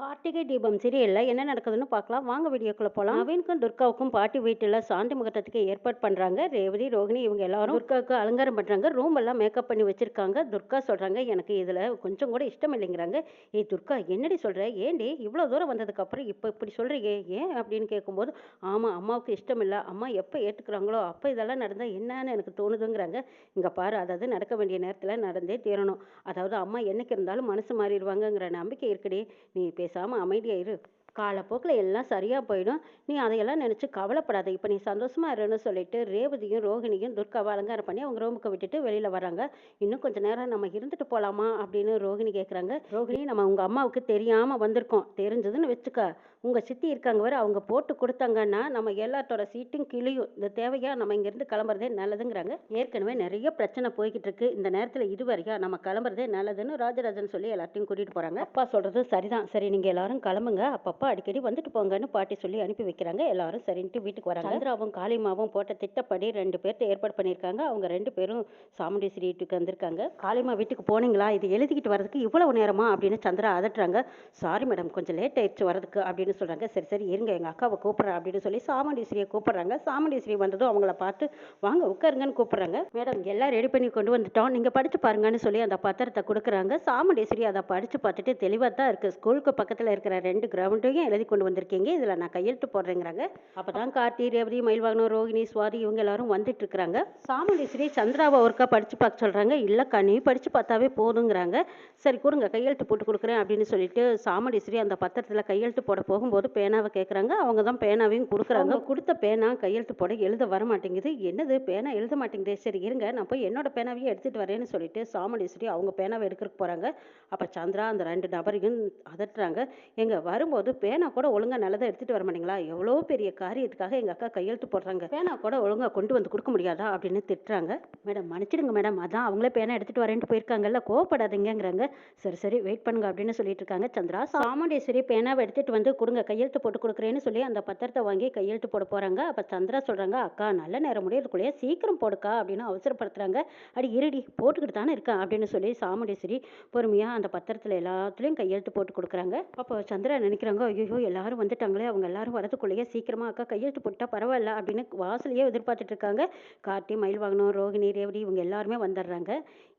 கார்த்திகை தீபம் சீரியல்ல என்ன நடக்குதுன்னு பார்க்கலாம். வாங்க வீடியோக்குள்ள போலாம். நவீனுக்கும் துர்காவுக்கும் பாட்டி வீட்டுல சாந்தி முகூர்த்தத்துக்கு ஏற்பாடு பண்றாங்க. ரேவதி ரோகிணி இவங்க எல்லாரும் துர்காவுக்கு அலங்காரம் பண்றாங்க. ரூம் எல்லாம் மேக்கப் பண்ணி வச்சிருக்காங்க. துர்கா சொல்றாங்க எனக்கு இதுல கொஞ்சம் கூட இஷ்டம் இல்லைங்கிறாங்க. ஏய் துர்கா என்னடி சொல்ற? ஏண்டி இவ்வளவு தூரம் வந்ததுக்கு அப்புறம் இப்ப இப்படி சொல்றீங்க ஏன்? அப்படின்னு கேட்கும்போது ஆமா அம்மாவுக்கு இஷ்டம் இல்லை. அம்மா எப்ப ஏத்துக்கிறாங்களோ அப்ப இதெல்லாம் நடந்தா என்னன்னு எனக்கு தோணுதுங்கிறாங்க. இங்க பாரு அதாவது நடக்க வேண்டிய நேரத்துல நடந்தே தீரணும். அதாவது அம்மா என்னைக்கு இருந்தாலும் மனசு மாறிடுவாங்கங்கிற நம்பிக்கை இருக்குடி. நீ பேசாமல் அமைதியாக இரு. காலப்போக்கில் எல்லாம் சரியாக போயிடும். நீ அதையெல்லாம் நினச்சி கவலைப்படாத. இப்போ நீ சந்தோஷமாக இருன்னு சொல்லிட்டு ரேவதியும் ரோகிணியும் துர்காவை அலங்காரம் பண்ணி அவங்க ரூமுக்கு விட்டுட்டு வெளியில் வராங்க இன்னும் கொஞ்சம் நேரம் நம்ம இருந்துட்டு போகலாமா அப்படின்னு ரோகிணி கேட்குறாங்க ரோஹிணி நம்ம உங்கள் அம்மாவுக்கு தெரியாமல் வந்திருக்கோம். தெரிஞ்சதுன்னு வச்சுக்க. உங்கள் சித்தி இருக்காங்க வர அவங்க போட்டு கொடுத்தாங்கன்னா நம்ம எல்லாத்தோட சீட்டும் கிளியும் இந்த தேவையா நம்ம இங்கேருந்து கிளம்புறதே நல்லதுங்கிறாங்க. ஏற்கனவே நிறைய பிரச்சனை போய்கிட்டு இருக்கு. இந்த நேரத்தில் இதுவரையா நம்ம கிளம்புறதே நல்லதுன்னு ராஜராஜன் சொல்லி எல்லாத்தையும் கூட்டிகிட்டு போகிறாங்க அப்பா சொல்கிறது சரிதான். சரி நீங்கள் எல்லாரும் கிளம்புங்க. அப்பப்போ அடிக்கடி வந்துட்டு போங்கன்னு பாட்டி சொல்லி அனுப்பி வைக்கிறாங்க. எல்லாரும் சரின்ட்டு வீட்டுக்கு வராங்க. சந்திராவும் காளிமாவும் போட்ட திட்டப்படி ரெண்டு பேர்த்த ஏற்பாடு பண்ணியிருக்காங்க. அவங்க ரெண்டு பேரும் சாமுண்டீஸ்வரி வீட்டுக்கு வந்திருக்காங்க காளிமா வீட்டுக்கு போனீங்களா? இது எழுதிக்கிட்டு வரதுக்கு இவ்வளவு நேரமா? அப்படின்னு சந்திரா அதட்டுறாங்க. சாரி மேடம் கொஞ்சம் லேட் ஆயிடுச்சு வரதுக்கு அப்படின்னு சொல்றாங்க. சரி சரி இருங்க. எங்க அக்காவை கூப்பிட்றேன் அப்படின்னு சொல்லி சாமுண்டீஸ்வரியை கூப்பிடுறாங்க. சாமுண்டீஸ்வரி வந்ததும் அவங்கள பார்த்து வாங்க உட்காருங்கன்னு கூப்பிடுறாங்க. மேடம் எல்லாம் ரெடி பண்ணி கொண்டு வந்துட்டோம். நீங்க படிச்சு பாருங்கன்னு சொல்லி அந்த பத்திரத்தை கொடுக்குறாங்க. சாமுண்டீஸ்வரி அதை படிச்சு பார்த்துட்டு தெளிவாக தான் இருக்கு. ஸ்கூலுக்கு பக்கத்தில் இருக்கிற ரெண்டு கிரவுண்டையும் எழுதி கொண்டு வந்திருக்கீங்க. இதில் நான் கையெழுத்து போடுறேங்கிறாங்க. அப்பதான் கார்த்தி ரேவதி மயில்வாகனம் ரோகிணி சுவாதி இவங்க எல்லாரும் வந்துட்டு இருக்கிறாங்க சாமுண்டீஸ்வரி சந்திராவை ஒருக்கா படித்து பார்க்க சொல்கிறாங்க இல்லை நீ படித்து பார்த்தாவே போதுங்கிறாங்க. சரி கொடுங்க கையெழுத்து போட்டு கொடுக்குறேன் அப்படின்னு சொல்லிட்டு சாமுண்டீஸ்வரி அந்த பத்திரத்தில் கையெழுத்து போட போகும்போது பேனாவை கேட்குறாங்க அவங்க தான் பேனாவையும் கொடுக்குறாங்க. கொடுத்த பேனா கையெழுத்து போட எழுத வர மாட்டேங்குது. என்னது? பேனா எழுத மாட்டேங்குதே. சரி இருங்க நான் போய் என்னோட பேனாவையும் எடுத்துகிட்டு வரேன்னு சொல்லிட்டு சாமுண்டீஸ்வரி அவங்க பேனாவை எடுக்கிறதுக்கு போகிறாங்க அப்போ சந்திரா அந்த ரெண்டு நபரையும் அதட்டுறாங்க. எங்க வரும்போது பேனா கூட ஒழுங்கா நல்லதா எடுத்துட்டு வர மாட்டீங்களா? எவ்வளோ பெரிய காரியத்துக்காக எங்க அக்கா கையெழுத்து போடுறாங்க. பேனா கூட ஒழுங்கா கொண்டு வந்து கொடுக்க முடியாதா? அப்படின்னு திட்டுறாங்க. மேடம் மன்னிச்சிடுங்க மேடம். அதான் அவங்களே பேனா எடுத்துட்டு வரேன்ட்டு போயிருக்காங்கல்ல கோவப்படாதீங்கிறாங்க சரி சரி வெயிட் பண்ணுங்க அப்படின்னு சொல்லிட்டு இருக்காங்க. சந்திரா சாமுண்டேஸ்வரி பேனாவை எடுத்துட்டு வந்து கொடுங்க கையெழுத்து போட்டு கொடுக்குறேன்னு சொல்லி அந்த பத்திரத்தை வாங்கி கையெழுத்து போட போறாங்க. அப்ப சந்திரா சொல்றாங்க அக்கா நல்ல நேரம் முடியறதுக்குள்ளேயே சீக்கிரம் போடுக்கா அப்படின்னு அவசரப்படுத்துறாங்க. அடி இருடி போட்டுக்கிட்டு தானே இருக்கேன் அப்படின்னு சொல்லி சாமுண்டேஸ்வரி பொறுமையா அந்த பத்திரத்துல எல்லாத்துலயும் கையெழுத்து போட்டு கொடுக்குறாங்க. அப்போ சந்திரா நினைக்கிறாங்க ஐயோ எல்லாரும் வந்துட்டாங்களே அவங்க எல்லாரும் வரதுக்குள்ளேயே சீக்கிரமா அக்கா கையெழுத்து போட்டா பரவாயில்ல அப்படின்னு வாசலையே எதிர்பார்த்துட்டு இருக்காங்க. கார்த்தி மயில் வாகனம் ரோகிணி ரேவதி இவங்க எல்லாருமே வந்துடுறாங்க.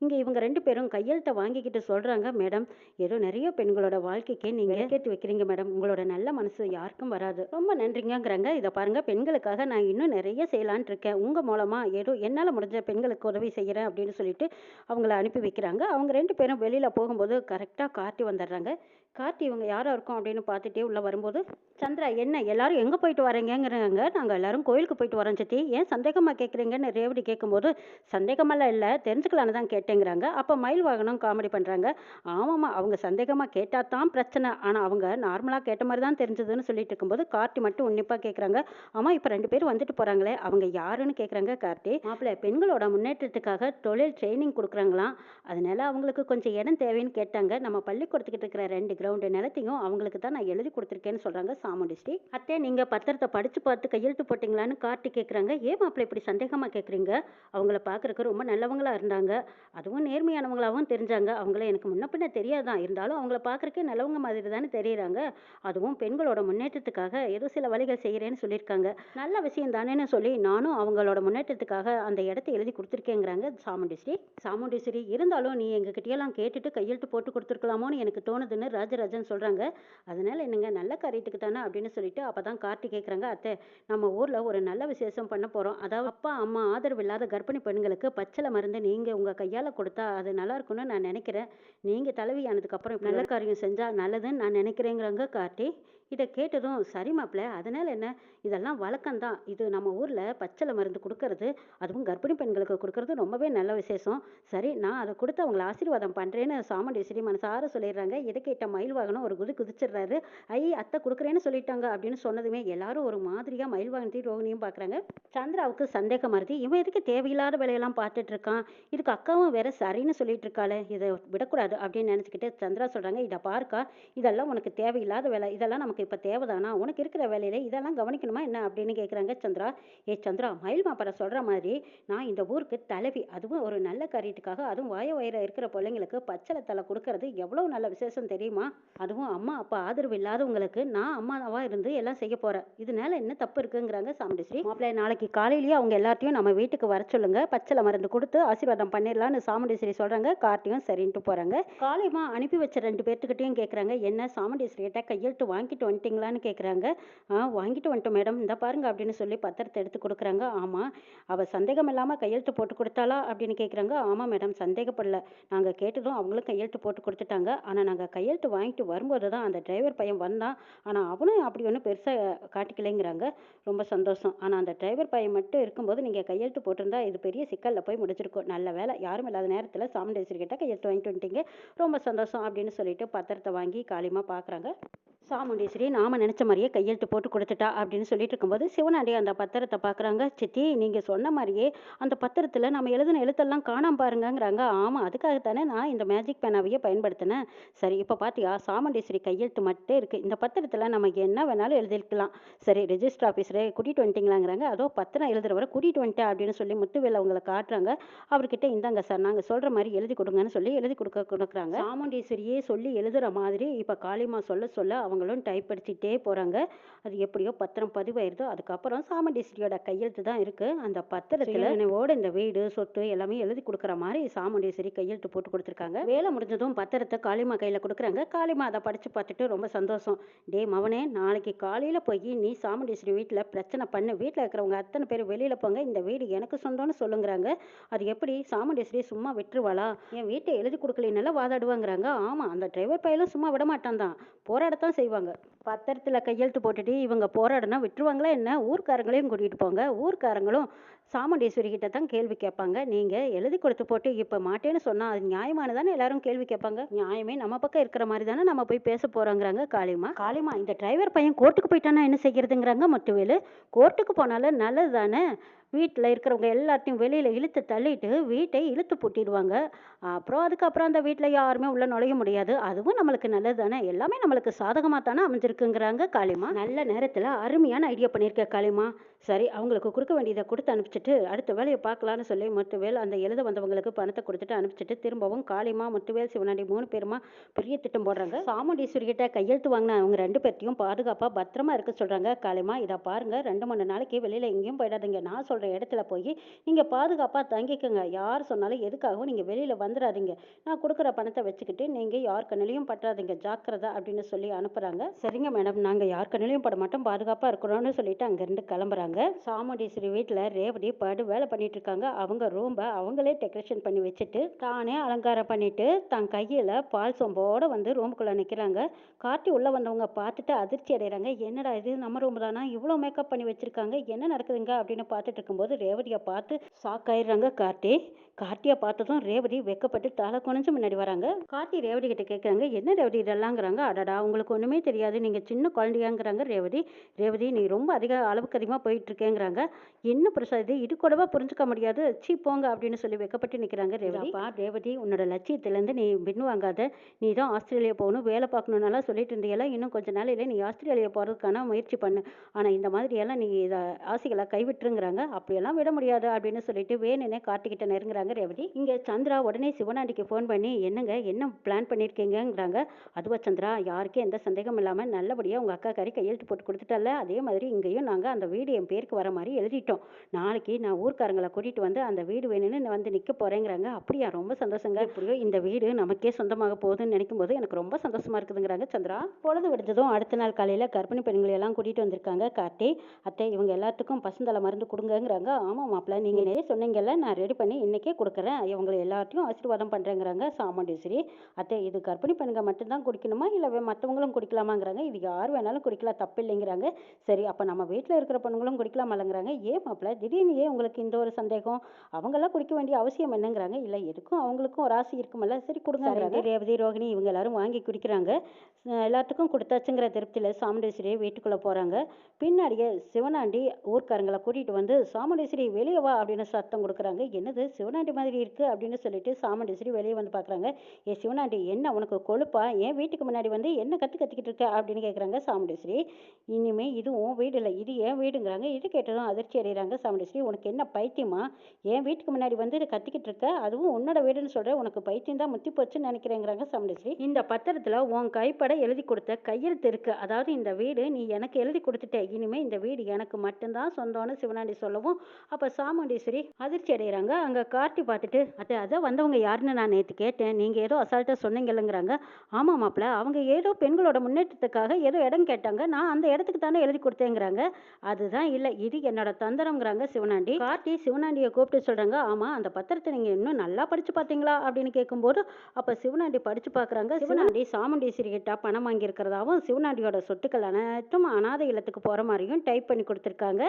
இங்க இவங்க ரெண்டு பேரும் கையெழுத்தை வாங்கிக்கிட்டு சொல்றாங்க மேடம் ஏதோ நிறைய பெண்களோட வாழ்க்கைக்கு நீங்க கேட்டு வைக்கிறீங்க மேடம். உங்களோட நல்ல மனசு யாருக்கும் வராது. ரொம்ப நன்றிங்கங்கிறாங்க. இதை பாருங்க பெண்களுக்காக நான் இன்னும் நிறைய செய்யலான்ட்டு இருக்கேன். உங்க மூலமா ஏதோ என்னால முடிஞ்ச பெண்களுக்கு உதவி செய்யறேன் அப்படின்னு சொல்லிட்டு அவங்கள அனுப்பி வைக்கிறாங்க. அவங்க ரெண்டு பேரும் வெளியில போகும்போது கரெக்டா கார்த்தி வந்துடுறாங்க. கார்த்தி இவங்க யாரா இருக்கும் அப்படின்னு பார்த்துட்டே உள்ளே வரும்போது சந்திரா என்ன? எல்லாரும் எங்கே போயிட்டு வரீங்கங்கிறாங்க. நாங்கள் எல்லாரும் கோயிலுக்கு போயிட்டு வரோம் சித்தி. ஏன் சந்தேகமாக கேட்குறீங்கன்னு ரேவடி கேட்கும்போது சந்தேகமெல்லாம் இல்லை தெரிஞ்சுக்கலான்னு தான் கேட்டேங்கிறாங்க. அப்போ மயில் வாகனம் காமெடி பண்ணுறாங்க ஆமாம்மா அவங்க சந்தேகமாக கேட்டால் தான் பிரச்சனை. ஆனால் அவங்க நார்மலாக கேட்ட மாதிரி தான் தெரிஞ்சதுன்னு சொல்லிட்டு இருக்கும்போது கார்த்தி மட்டும் உன்னிப்பாக கேட்குறாங்க ஆமாம் இப்போ ரெண்டு பேரும் வந்துட்டு போகிறாங்களே அவங்க யாருன்னு கேட்குறாங்க கார்த்தி. மாப்பிள்ளை பெண்களோட முன்னேற்றத்துக்காக தொழில் ட்ரைனிங் கொடுக்குறாங்களாம். அதனால அவங்களுக்கு கொஞ்சம் இடம் தேவைன்னு கேட்டாங்க. நம்ம பள்ளிக்கூடத்துக்கிட்ட இருக்கிற ரெண்டு கிரவுண்டு நிலத்தையும் அவங்களுக்கு தான் நான் எழுதி கொடுத்துருக்கேன்னு சொல்றாங்க சாமுண்டிஸ்டி அத்தே நீங்க பத்திரத்தை படிச்சு பார்த்து கையெழுத்து போட்டீங்களான்னு கார்த்தி கேட்குறாங்க ஏன் மாப்பிள்ளை இப்படி சந்தேகமா கேட்குறீங்க அவங்கள பார்க்குறக்கு ரொம்ப நல்லவங்களா இருந்தாங்க. அதுவும் நேர்மையானவங்களாவும் தெரிஞ்சாங்க. அவங்கள எனக்கு முன்ன பின்ன தெரியாதான். இருந்தாலும் அவங்கள பார்க்குறக்கே நல்லவங்க மாதிரி தானே தெரியுறாங்க. அதுவும் பெண்களோட முன்னேற்றத்துக்காக ஏதோ சில வழிகள் செய்கிறேன்னு சொல்லியிருக்காங்க. நல்ல விஷயம் தானேன்னு சொல்லி நானும் அவங்களோட முன்னேற்றத்துக்காக அந்த இடத்த எழுதி கொடுத்துருக்கேங்கிறாங்க சாமுண்டீஸ்வரி சாமுண்டீஸ்வரி இருந்தாலும் நீ எங்ககிட்டயெல்லாம் கேட்டுட்டு கையெழுத்து போட்டு கொடுத்துருக்கலாமோன்னு எனக்கு தோணுதுன்னு ராஜராஜன் சொல்றாங்க. அதனால என்னங்க நல்ல காரியத்துக்கு தானே அப்படின்னு சொல்லிட்டு அப்பதான் கார்த்தி கேட்குறாங்க அத்தை நம்ம ஊர்ல ஒரு நல்ல விசேஷம் பண்ண போறோம். அதாவது அப்பா அம்மா ஆதரவு இல்லாத கர்ப்பிணி பெண்களுக்கு பச்சளை மருந்து நீங்க உங்க கையால கொடுத்தா அது நல்லா இருக்கும்னு நான் நினைக்கிறேன். நீங்க தலைவி அப்புறம் நல்ல காரியம் செஞ்சா நல்லதுன்னு நான் நினைக்கிறேங்கிறாங்க கார்த்தி. இதை கேட்டதும் சரி மாப்பிள்ள அதனால என்ன? இதெல்லாம் வழக்கம்தான் இது நம்ம ஊரில் பச்சளை மருந்து கொடுக்கறது அதுவும் கர்ப்பிணி பெண்களுக்கு கொடுக்கறது ரொம்பவே நல்ல விசேஷம். சரி நான் அதை கொடுத்து அவங்களை ஆசீர்வாதம் பண்றேன்னு சாமுண்டீஸ்வரி மனசார சொல்லிடுறாங்க. இதை கேட்ட மயில் வாகனம் ஒரு குதி குதிச்சிடுறாரு. ஐ அத்தை கொடுக்குறேன்னு சொல்லிட்டாங்க அப்படின்னு சொன்னதுமே எல்லாரும் ஒரு மாதிரியாக மயில் வாகனத்தையும் ரோகிணியும் சந்திராவுக்கு சந்தேகம் வருது இவன் எதுக்கு தேவையில்லாத வேலையெல்லாம் பார்த்துட்டு இருக்கான்? இதுக்கு அக்காவும் வேற சரின்னு சொல்லிட்டு இருக்காளே. இதை விடக்கூடாது அப்படின்னு நினச்சிக்கிட்டு சந்திரா சொல்கிறாங்க இதை பார்க்கா இதெல்லாம் உனக்கு தேவையில்லாத வேலை. இதெல்லாம் நமக்கு உனக்கு இப்போ தேவைதானா உனக்கு இருக்கிற வேலையில் இதெல்லாம் கவனிக்கணுமா என்ன அப்படின்னு கேட்குறாங்க சந்திரா. ஏ சந்திரா மயில் மாப்பரை சொல்கிற மாதிரி நான் இந்த ஊருக்கு தலைவி. அதுவும் ஒரு நல்ல காரியத்துக்காக அதுவும் வாய வயிற இருக்கிற பிள்ளைங்களுக்கு பச்சளை தலை கொடுக்கறது எவ்வளோ நல்ல விசேஷம் தெரியுமா? அதுவும் அம்மா அப்பா ஆதரவு இல்லாதவங்களுக்கு நான் அம்மாவாக இருந்து எல்லாம் செய்ய போகிறேன் இதனால என்ன தப்பு இருக்குங்கிறாங்க சாமுண்டேஸ்வரி. மாப்பிள்ளை நாளைக்கு காலையிலேயே அவங்க எல்லாத்தையும் நம்ம வீட்டுக்கு வர சொல்லுங்க. பச்சளை மருந்து கொடுத்து ஆசீர்வாதம் பண்ணிடலாம்னு சாமுண்டேஸ்வரி சொல்றாங்க. கார்த்தியும் சரின்ட்டு போகிறாங்க காலையமாக அனுப்பி வச்ச ரெண்டு பேர்த்துக்கிட்டையும் கேட்குறாங்க என்ன சாமுண்டேஸ்வரியிட்ட கையெழுத்து வாங்கிட்டு வந்துட்டீங்களான்னு கேட்குறாங்க ஆ வாங்கிட்டு வந்துட்டோம் மேடம். இந்த பாருங்க அப்படின்னு சொல்லி பத்திரத்தை எடுத்து கொடுக்குறாங்க. ஆமாம் அவள் சந்தேகம் இல்லாமல் கையெழுத்து போட்டு கொடுத்தாளா? அப்படின்னு கேட்குறாங்க ஆமாம் மேடம் சந்தேகப்படல. நாங்கள் கேட்டதும் அவங்களும் கையெழுத்து போட்டு கொடுத்துட்டாங்க. ஆனால் நாங்கள் கையெழுத்து வாங்கிட்டு வரும்போது தான் அந்த டிரைவர் பையன் வந்தான். ஆனால் அவனும் அப்படி ஒன்றும் பெருசாக காட்டிக்கலைங்கிறாங்க. ரொம்ப சந்தோஷம். ஆனால் அந்த டிரைவர் பையன் மட்டும் இருக்கும்போது நீங்கள் கையெழுத்து போட்டிருந்தா இது பெரிய சிக்கலில் போய் முடிச்சிருக்கும் நல்ல வேலை யாரும் இல்லாத நேரத்தில் சாமுண்டேஸ்வரி கிட்ட கையெழுத்து வாங்கிட்டு வந்துட்டீங்க. ரொம்ப சந்தோஷம் அப்படின்னு சொல்லிட்டு பத்திரத்தை வாங்கி காலியமாக பார்க்குறாங்க சாமுண்டேஸ்வரி நாம நினச்ச மாதிரியே கையெழுத்து போட்டு கொடுத்துட்டா அப்படின்னு சொல்லிட்டு இருக்கும்போது சிவனாண்டி அந்த பத்திரத்தை பார்க்குறாங்க சித்தி நீங்கள் சொன்ன மாதிரியே அந்த பத்திரத்தில் நம்ம எழுதின எழுத்தெல்லாம் காணாம பாருங்கங்கிறாங்க. ஆமா அதுக்காகத்தானே நான் இந்த மேஜிக் பேனாவையே பயன்படுத்தினேன். சரி இப்போ பார்த்தியா சாமுண்டேஸ்வரி கையெழுத்து மட்டும் இருக்குது இந்த பத்திரத்தில் நம்ம என்ன வேணாலும் எழுதிருக்கலாம். சரி ரெஜிஸ்டர் ஆஃபீஸரை கூட்டிட்டு வந்துட்டீங்களாங்கிறாங்க. அதோ பத்திரம் எழுதுறவரை கூட்டிகிட்டு வந்துட்டேன் அப்படின்னு சொல்லி முத்துவேல் அவங்களை காட்டுறாங்க. அவர்கிட்ட இந்தாங்க சார் நாங்கள் சொல்கிற மாதிரி எழுதி கொடுங்கன்னு சொல்லி எழுதி கொடுக்க கொடுக்குறாங்க. சாமுண்டேஸ்வரியே சொல்லி எழுதுகிற மாதிரி இப்போ காளிமா சொல்ல சொல்ல அவங்களும் டைப் அடிச்சுட்டே போறாங்க. அது எப்படியோ பத்திரம் பதிவாயிருதோ. அதுக்கப்புறம் சாமுண்டேஸ்வரியோட கையெழுத்து தான் இருக்கு. அந்த பத்திரத்துல நினைவோட இந்த வீடு சொத்து எல்லாமே எழுதி கொடுக்குற மாதிரி சாமுண்டேஸ்வரி கையெழுத்து போட்டு கொடுத்துருக்காங்க. வேலை முடிஞ்சதும் பத்திரத்தை காளிமா கையில கொடுக்குறாங்க. காளிமா அதை படிச்சு பார்த்துட்டு ரொம்ப சந்தோஷம். டேய் மவனே நாளைக்கு காலையில போய் நீ சாமுண்டேஸ்வரி வீட்டுல பிரச்சனை பண்ணு. வீட்டுல இருக்கிறவங்க அத்தனை பேர் வெளியில போங்க. இந்த வீடு எனக்கு சொந்தம்னு சொல்லுங்கிறாங்க. அது எப்படி? சாமுண்டேஸ்வரி சும்மா விட்டுருவாளா? என் வீட்டை எழுதி கொடுக்கலனால வாதாடுவாங்கிறாங்க. ஆமா அந்த டிரைவர் பையலும் சும்மா விட மாட்டான் தான். போராடத்தான் செய்வாங்க. பத்திரத்துல கையெழுத்து போட்டுட்டு இவங்க போராடினா விட்டுருவாங்களா என்ன? ஊர்க்காரங்களையும் கூட்டிகிட்டு போங்க. ஊர்க்காரங்களும் சாமுண்டீஸ்வரி கிட்ட தான் கேள்வி கேட்பாங்க. நீங்க எழுதி கொடுத்து போட்டு இப்ப மாட்டேன்னு சொன்னா அது நியாயமானதானே எல்லாரும் கேள்வி கேட்பாங்க. நியாயமே நம்ம பக்கம் இருக்கிற மாதிரி தானே நம்ம போய் பேச போறோங்கிறாங்க காளிமா. காளிமா இந்த டிரைவர் பையன் கோர்ட்டுக்கு போயிட்டானா என்ன செய்யறதுங்கிறாங்க மட்டுவேலு. கோர்ட்டுக்கு போனாலும் நல்லது தானே வீட்டில் இருக்கிறவங்க எல்லாத்தையும் வெளியில் இழுத்து தள்ளிட்டு வீட்டை இழுத்து பூட்டிடுவாங்க. அப்புறம் அதுக்கப்புறம் அந்த வீட்டில் யாருமே உள்ள நுழைய முடியாது. அதுவும் நம்மளுக்கு நல்லது தானே எல்லாமே நம்மளுக்கு சாதகமாக தானே அமைஞ்சிருக்குங்கிறாங்க காளிமா. நல்ல நேரத்தில் அருமையான ஐடியா பண்ணியிருக்க காளிமா. சரி அவங்களுக்கு கொடுக்க வேண்டியதை கொடுத்து அனுப்பிச்சிட்டு அடுத்த வேலையை பார்க்கலான்னு சொல்லி முத்துவேல் அந்த எழுத வந்தவங்களுக்கு பணத்தை கொடுத்துட்டு அனுப்பிச்சிட்டு திரும்பவும் காளிமா முத்துவேல் சிவனாண்டி மூணு பேருமா பெரிய திட்டம் போடுறாங்க. சாமுண்டீஸ்வரி கிட்ட கையெழுத்து வாங்கின அவங்க ரெண்டு பேர்த்தையும் பாதுகாப்பாக பத்திரமா இருக்க சொல்கிறாங்க காளிமா இதை பாருங்க ரெண்டு மூணு நாளைக்கு வெளியில் எங்கேயும் போயிடாதீங்க. நான் சொல்கிற இடத்துல போய் நீங்கள் பாதுகாப்பாக தங்கிக்கோங்க. யார் சொன்னாலும் எதுக்காகவும் நீங்கள் வெளியில் வந்துடாதீங்க. நான் கொடுக்குற பணத்தை வச்சுக்கிட்டு நீங்கள் யார் கண்ணிலையும் பற்றாதீங்க. ஜாக்கிரதை அப்படின்னு சொல்லி அனுப்புகிறாங்க சரிங்க மேடம் நாங்கள் யார் கண்ணிலையும் பட மாட்டோம் பாதுகாப்பாக இருக்கிறோன்னு சொல்லிட்டு அங்கேருந்து கிளம்புறாங்க. சாமுண்டீஸ்வரி வீட்டில் ரேவதி படு வேலை பண்ணிட்டு இருக்காங்க. அவங்க ரூம்ப அவங்களே டெக்கரேஷன் பண்ணி வச்சுட்டு தானே அலங்காரம் பண்ணிட்டு தன் கையில பால் சொம்போட வந்து ரூமுக்குள்ள நிக்கிறாங்க. கார்த்தி உள்ள வந்தவங்க பார்த்துட்டு அதிர்ச்சி அடைகிறாங்க என்னடா இது? நம்ம ரூம் தானா? இவ்வளோ மேக்கப் பண்ணி வச்சிருக்காங்க. என்ன நடக்குதுங்க? அப்படின்னு பார்த்துட்டு இருக்கும்போது ரேவதியை பார்த்து ஷாக் ஆயிடுறாங்க கார்த்தி. கார்த்தியை பார்த்ததும் ரேவதி வெக்கப்பட்டு தலை குனிஞ்சு முன்னாடி வராங்க. கார்த்தி ரேவதி கிட்ட கேட்குறாங்க என்ன ரேவதி இதெல்லாங்கிறாங்க அடடா உங்களுக்கு ஒன்றுமே தெரியாது நீங்கள் சின்ன குழந்தையாங்கிறாங்க ரேவதி. ரேவதி நீ ரொம்ப அதிக அளவுக்கு அதிகமாக போயிட்டுருக்கேங்கிறாங்க. என்ன பிரசாத் இது? இது கூடவா புரிஞ்சுக்க முடியாது. சீ போங்க அப்படின்னு சொல்லி வெக்கப்பட்டு நிற்கிறாங்க ரேவதிப்பா ரேவதி உன்னோட லட்சியத்திலேருந்து நீ பின் வாங்காத நீ தான் ஆஸ்திரேலியா போகணும் வேலை பார்க்கணுன்னாலாம் சொல்லிட்டு இருந்தியெல்லாம் இன்னும் கொஞ்ச நாளையில நீ ஆஸ்திரேலியா போகிறதுக்கான முயற்சி பண்ணு. ஆனால் இந்த மாதிரியெல்லாம் நீ இதை ஆசைகளை கைவிட்டுருங்கிறாங்க. அப்படியெல்லாம் விட முடியாது அப்படின்னு சொல்லிட்டு வேணுன்னே கார்த்திகிட்ட நெருங்குறாங்க. ரேவதி. இங்கே சந்திரா உடனே சிவனாண்டிக்கு ஃபோன் பண்ணி என்னங்க என்ன பிளான் பண்ணியிருக்கீங்கங்கிறாங்க அதுவா சந்திரா யாருக்கும் எந்த சந்தேகம் இல்லாமல் நல்லபடியாக உங்கள் அக்கா கறி கையெழுத்து போட்டு கொடுத்துட்டல அதே மாதிரி இங்கேயும் நாங்கள் அந்த வீடு என் பேருக்கு வர மாதிரி எழுதிட்டோம். நாளைக்கு நான் ஊர்க்காரங்களை கூட்டிகிட்டு வந்து அந்த வீடு வேணும்னு வந்து நிற்க போகிறேங்கிறாங்க அப்படியா ரொம்ப சந்தோஷங்க. எப்படியோ இந்த வீடு நமக்கே சொந்தமாக போகுதுன்னு நினைக்கும் போது எனக்கு ரொம்ப சந்தோஷமா இருக்குதுங்கிறாங்க சந்திரா. பொழுது விடுத்ததும் அடுத்த நாள் காலையில் கர்ப்பிணி பெண்களை எல்லாம் கூட்டிகிட்டு வந்திருக்காங்க. கார்த்தி அத்தை இவங்க எல்லாத்துக்கும் பசுந்தலை மருந்து கொடுங்கங்கிறாங்க. ஆமாம் மாப்பிள்ள நீங்கள் நிறைய சொன்னீங்கல்ல நான் ரெடி பண்ணி இன்னைக்கே கொடுக்குறேன். இவங்களை எல்லாத்தையும் ஆசீர்வாதம் பண்ணுறேங்கிறாங்க சாமுண்டீஸ்வரி அத்தை இது கர்ப்பிணி பெண்கள் மட்டும்தான் குடிக்கணுமா? இல்லை மற்றவங்களும் குடிக்கலாமாங்கிறாங்க. இது யார் வேணாலும் குடிக்கலாம் தப்பு இல்லைங்கிறாங்க சரி அப்போ நம்ம வீட்டில் இருக்கிற பொண்ணுங்களும் குடிக்கலாமாலங்கிறாங்க. ஏன் மாப்பிள்ள திடீர்னு ஏன் உங்களுக்கு இந்த ஒரு சந்தேகம்? அவங்கெல்லாம் குடிக்க வேண்டிய அவசியம் என்னங்கிறாங்க. இல்லை எதுக்கும் அவங்களுக்கும் ஒரு ஆசை இருக்குமல்ல. சரி கொடுங்க ரேவதி ரோகிணி இவங்க எல்லாரும் வாங்கி குடிக்கிறாங்க. எல்லாத்துக்கும் கொடுத்தாச்சுங்கிற திருப்தியில் சாமுண்டேஸ்வரியை வீட்டுக்குள்ளே போகிறாங்க பின்னாடியே சிவனாண்டி ஊர்க்காரங்களை கூட்டிகிட்டு வந்து சாமுண்டேஸ்வரி வெளியே வா அப்படின்னு சத்தம் கொடுக்குறாங்க. என்னது சிவனாண்டி மாதிரி இருக்குது அப்படின்னு சொல்லிட்டு சாமுண்டேஸ்வரி வெளியே வந்து பார்க்குறாங்க ஏ சிவனாண்டி என்ன உனக்கு கொழுப்பா? என் வீட்டுக்கு முன்னாடி வந்து என்ன கற்று கத்திக்கிட்டு இருக்க? அப்படின்னு கேட்குறாங்க சாமுண்டேஸ்வரி இனிமே இதுவும் வீடு இல்லை இது ஏன் வீடுங்கிறாங்க. இது கேட்டதும் அதிர்ச்சி அடைகிறாங்க சாமுண்டேஸ்வரி உனக்கு என்ன பைத்தியமா? என் வீட்டுக்கு முன்னாடி வந்து இதை கத்திக்கிட்டு இருக்க? அதுவும் உன்னோட வீடுன்னு சொல்கிறேன் உனக்கு பைத்தியம் தான் முத்தி போச்சுன்னு நினைக்கிறேங்கிறாங்க சாமுண்டேஸ்வரி இந்த பத்திரத்தில் உன் கைப்பட எழுதி கொடுத்த கையெழுத்து இருக்குது அதாவது இந்த வீடு நீ எனக்கு எழுதி கொடுத்துட்ட. இனிமே இந்த வீடு எனக்கு மட்டும்தான் சொந்தம்னு சிவனாண்டி சொல்லவும் அப்போ சாமுண்டீஸ்வரி அதிர்ச்சி அடைகிறாங்க அங்கே பாட்டி பார்த்துட்டு அது அதான் வந்தவங்க யாருன்னு நான் நேற்று கேட்டேன். நீங்கள் ஏதோ அசால்ட்டாக சொன்னீங்கல்லங்கிறாங்க. ஆமாம் மாப்பிள்ள அவங்க ஏதோ பெண்களோட முன்னேற்றத்துக்காக ஏதோ இடம் கேட்டாங்க. நான் அந்த இடத்துக்கு தானே எழுதி கொடுத்தேங்கிறாங்க. அதுதான் இல்லை இது என்னோட தந்திரம்ங்கிறாங்க சிவனாண்டி. கார்த்தி சிவனாண்டியை கூப்பிட்டு சொல்கிறாங்க ஆமாம் அந்த பத்திரத்தை நீங்கள் இன்னும் நல்லா படித்து பார்த்தீங்களா? அப்படின்னு கேட்கும்போது அப்போ சிவனாண்டி படித்து பார்க்குறாங்க சிவனாண்டி சாமுண்டீஸ்வரி கிட்ட பணம் வாங்கியிருக்கிறதாவும் சிவனாண்டியோட சொத்துக்கள் அனைத்தும் அனாதை இல்லத்துக்கு போகிற மாதிரியும் டைப் பண்ணி கொடுத்துருக்காங்க.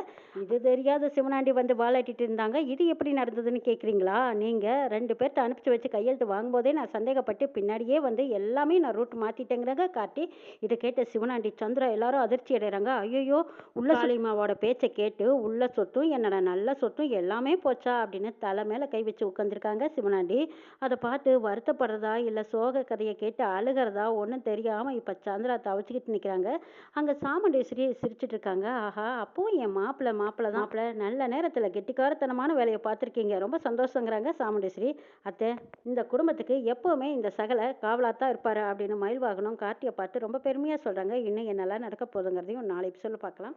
இது தெரியாத சிவனாண்டி வந்து வாலாட்டிட்டு இருந்தாங்க. இது எப்படி நடந்ததுன்னு கேட்குறீங்களா நீங்கள் ரெண்டு பேர்த்த அனுப்பிச்சு வச்சு கையெழுத்து வாங்கும்போதே நான் சந்தேகப்பட்டு பின்னாடியே வந்து எல்லாமே நான் ரூட் மாற்றிட்டேங்கிறாங்க காட்டி இதை கேட்ட சிவனாண்டி சந்திரா எல்லாரும் அதிர்ச்சி அடைகிறாங்க ஐயோ உள்ள காளிமாவோட பேச்சை கேட்டு உள்ள சொத்தும் என்னோட நல்ல சொத்தும் எல்லாமே போச்சா அப்படின்னு தலை மேலே கை வச்சு உட்காந்துருக்காங்க சிவனாண்டி. அதை பார்த்து வருத்தப்படுறதா இல்லை சோக கதையை கேட்டு அழுகிறதா ஒன்றும் தெரியாமல் இப்போ சந்திரா தவச்சிக்கிட்டு நிற்கிறாங்க அங்கே சாமுண்டேஸ்வரி சிரிச்சிட்டு இருக்காங்க ஆஹா அப்பவும் என் மாப்பிள்ளை மாப்பிள்ளை தான் மாப்பிள்ளை நல்ல நேரத்தில் கெட்டிக்காரத்தனமான வேலையை பார்த்துருக்கீங்க ரொம்ப வாங்குறாங்க சாமுண்டேஸ்வரி அத்தை இந்த குடும்பத்துக்கு எப்போவுமே இந்த சகலை காவலாத்தான் இருப்பார் அப்படின்னு மயில் வாகனம் கார்த்தியை பார்த்து ரொம்ப பெருமையாக சொல்கிறாங்க இன்னும் என்னெல்லாம் நடக்க போகுதுங்கிறதையும் நாளை எபிசோடில் பார்க்கலாம்.